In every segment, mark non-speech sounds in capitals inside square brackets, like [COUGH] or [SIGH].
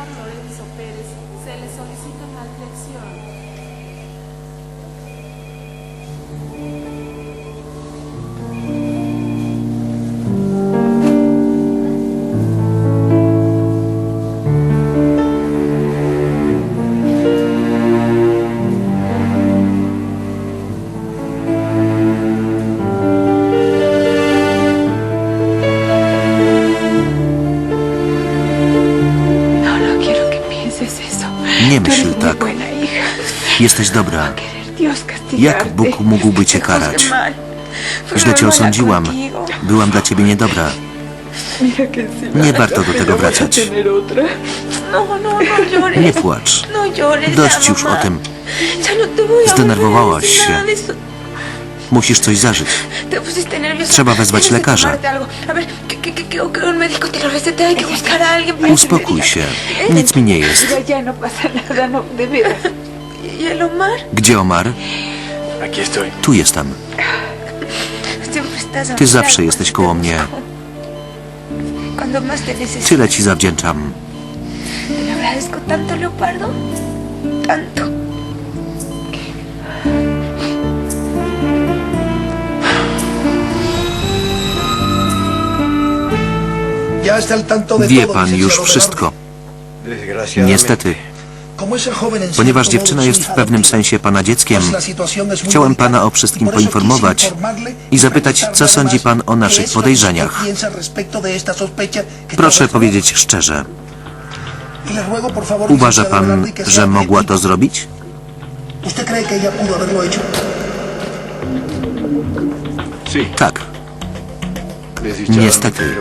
señor Lorenzo Pérez se le solicita solicitan adlexión. Jesteś dobra. Jak Bóg mógłby cię karać? Źle cię osądziłam. Byłam dla ciebie niedobra. Nie warto do tego wracać. Nie płacz. Dość już o tym. Zdenerwowałaś się. Musisz coś zażyć. Trzeba wezwać lekarza. Uspokój się. Nic mi nie jest. ¿Y el Omar? Gdzie Omar? Aquí estoy. Tu jestem. Ty zawsze jesteś koło mnie. Tyle ci zawdzięczam. Te agradezco tanto, Leopardo. Tanto. Wie pan już wszystko. Niestety. Ponieważ dziewczyna jest w pewnym sensie pana dzieckiem, chciałem pana o wszystkim Y poinformować i zapytać, preguntarle co sądzi pan o naszych podejrzeniach. Proszę powiedzieć szczerze. Y Uważa pan, sea że mogła to zrobić? Tak. Niestety.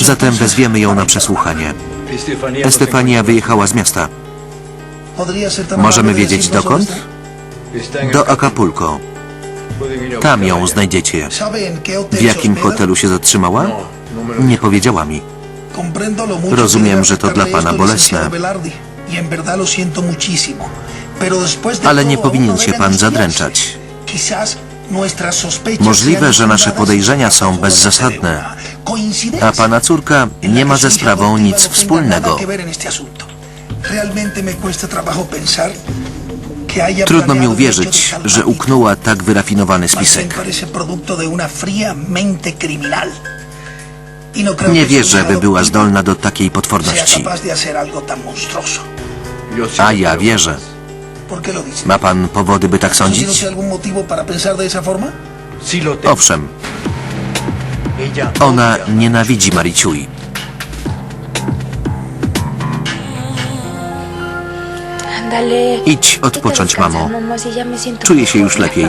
Zatem wezwiemy ją na przesłuchanie. Estefania. Wyjechała z miasta. Możemy wiedzieć dokąd? Do Acapulco. Tam ją znajdziecie. está. ¿Sabe en qué hotel W jakim hotelu się zatrzymała? Nie powiedziała mi. Rozumiem, że to dla pana bolesne. Ale nie powinien się pan zadręczać. Możliwe, że nasze podejrzenia są bezzasadne. A pana córka nie ma ze sprawą nic no wspólnego. Trudno mi uwierzyć, że uknęła tak wyrafinowany spisek. Y no Nie wierzę, by była zdolna do takiej potworności. A ja wierzę. Ma pan powody, by tak ¿Tiene sądzić? Owszem, ona nienawidzi Mariciui. Idź odpocząć, mamo. Czuję się już lepiej.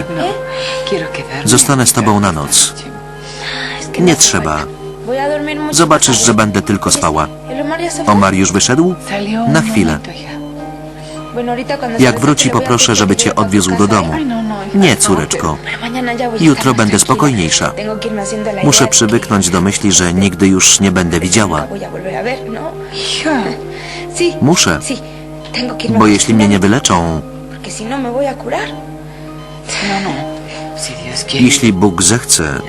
Quedarme. Zostanę z tobą na noc. Nie no hace trzeba. Zobaczysz, że będę tylko spała. Omar już wyszedł? Na chwilę. Jak wróci, poproszę, żeby cię odwiózł do domu. Nie, córeczko. Jutro będę spokojniejsza. Muszę przywyknąć do myśli, że nigdy już nie będę widziała. Muszę, bo jeśli mnie nie wyleczą, jeśli Bóg zechce,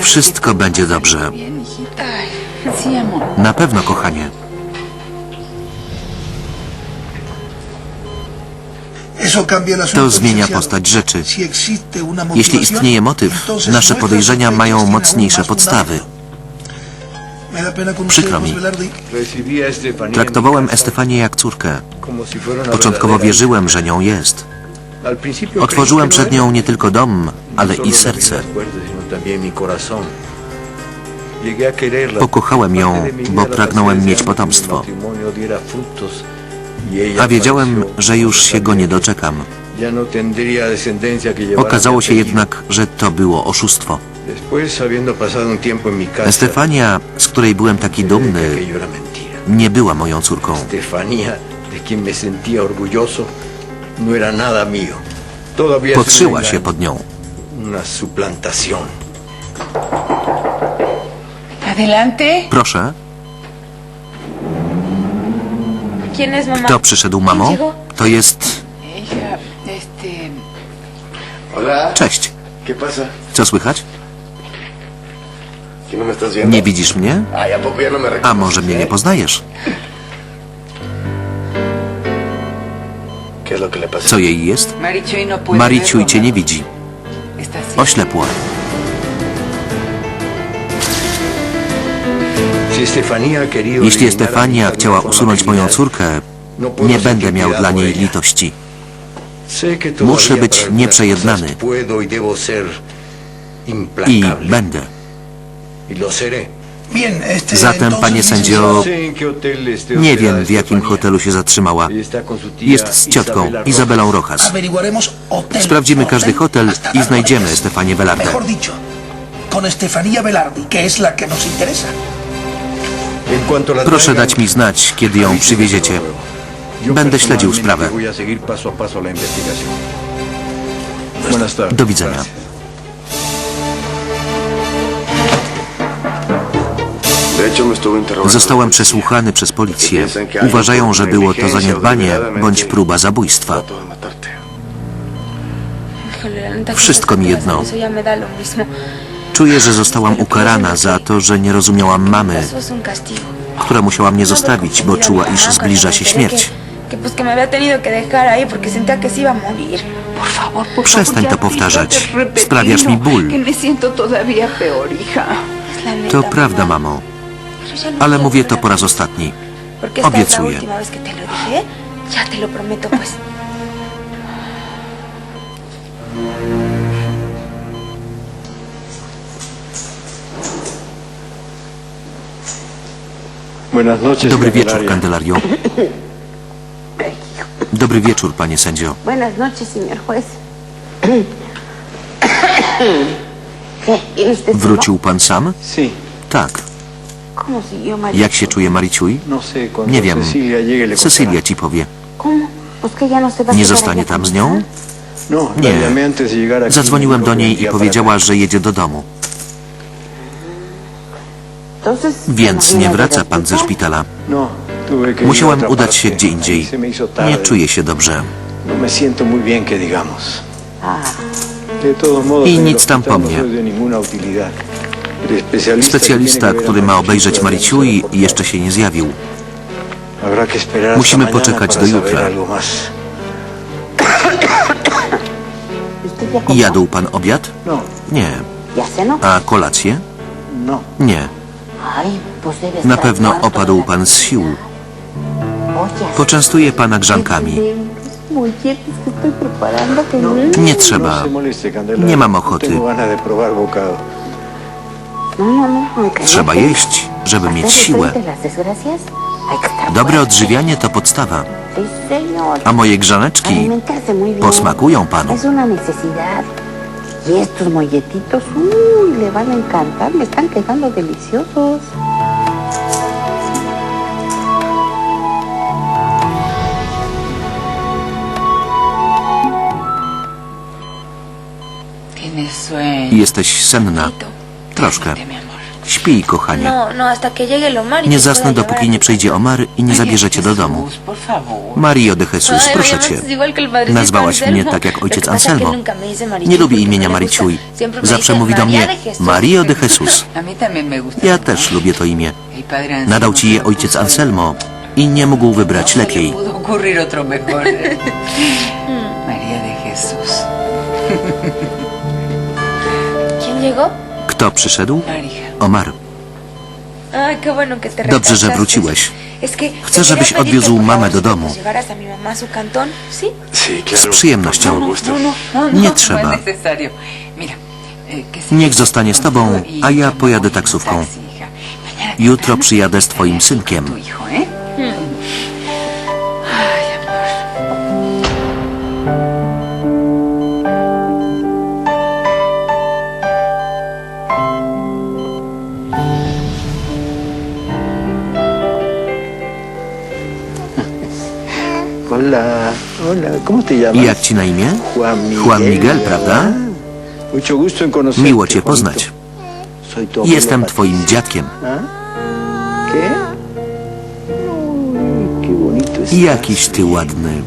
wszystko będzie dobrze. Na pewno, kochanie. To zmienia postać rzeczy. Jeśli istnieje motyw, nasze podejrzenia mają mocniejsze podstawy. Przykro mi. Traktowałem Estefanię jak córkę. Początkowo wierzyłem, że nią jest. Otworzyłem no przed era. nią nie tylko dom, ale No i solo le abrí serce. Pokochałem ją, bo pragnąłem mieć potomstwo. A wiedziałem, że już się go nie doczekam. No Okazało się jednak, że to było oszustwo. Estefania, z której byłem taki dumny, nie była moją córką. No Podszyła się pod nią. Proszę, kto przyszedł, mamo? To jest... Cześć. Co słychać? ¿Que no? Nie widzisz mnie? ¿a no może mnie nie poznajesz? Co jej jest? No Mariciuj verlo, cię nie widzi. Oślepła. Jeśli eliminar a mi Estefania hija de chciała usunąć moją córkę, no nie będę miał dla niej litości. Muszę być nieprzejednany. y I będę. Y. Zatem, panie sędzio, nie wiem w jakim hotelu się zatrzymała. Tía Jest z ciotką Izabelą Rojas. Sprawdzimy każdy hotel i znajdziemy. Estefanię Velarde. Con Estefanía Velarde, que es la que nos interesa. Proszę dać mi znać, kiedy ją przywieziecie. Będę śledził sprawę. Do widzenia. Zostałem przesłuchany przez policję. Uważają, że było to zaniedbanie bądź próba zabójstwa. Wszystko mi jedno. Czuję, że zostałam ukarana za to, że nie rozumiałam mamy, która musiała mnie zostawić, bo czuła, iż zbliża się śmierć. Przestań to ya powtarzać. Sprawiasz mi ból. To prawda, mamo, no ale mówię to po raz ostatni. Obiecuję. Ya te lo prometo, pues. [LAUGHS] Dobry wieczór. Candelario. Dobry wieczór, panie sędzio. Wrócił pan sam? Tak. Jak się czuje Mariciuj? no Nie wiem. Cecilia ci powie. No Nie zostanie tam z nią? No, Nie. Zadzwoniłem do niej i powiedziała, że jedzie do domu. Więc ¿no nie wraca pan ze szpitala. Musiałem udać się gdzie indziej. Nie czuję się dobrze. I nic tam po mnie. Specjalista, który ma obejrzeć reportó. jeszcze się nie zjawił. Musimy poczekać do jutra. Jadł pan obiad? Nie. A kolację? Nie. Na pewno opadł pan z sił. Poczęstuję pana grzankami. No. Nie No trzeba. moleste, Candelaria. Nie mam No ochoty. No, no, no, no Trzeba jeść, żeby mieć siłę. Dobre odżywianie to podstawa. A moje grzaneczki posmakują panu. Y estos molletitos, uy, le van a encantar, me están quedando deliciosos. Tienes sueño. Jesteś senna. Troszkę. Śpij, kochanie. No, no, Nie zasnę, dopóki nie przyjdzie. Omar i nie Ay, zabierzecie do domu. Mario de Jesus, proszę cię. Nazwałaś mnie tak jak ojciec Anselmo. Nie lubi imienia me Zawsze mówi do mnie. Mario de Jesus. Ja też lubię to imię. Nadał ci je ojciec Anselmo i nie mógł wybrać No lepiej. María de. ¿Quién llegó? Kto przyszedł? Omar. Dobrze, że wróciłeś. Chcę, żebyś odwiózł mamę do domu. Z przyjemnością. No, no, no, Nie trzeba. Niech zostanie z tobą, y a ja pojadę taksówką. Jutro przyjadę z twoim synkiem. I jak ci na imię? Juan Miguel. Prawda? Mucho gusto en conocerte, Miło cię poznać. Soy tu abuelo Jestem twoim dziadkiem. ¿Ah? Jakiś ty ładny.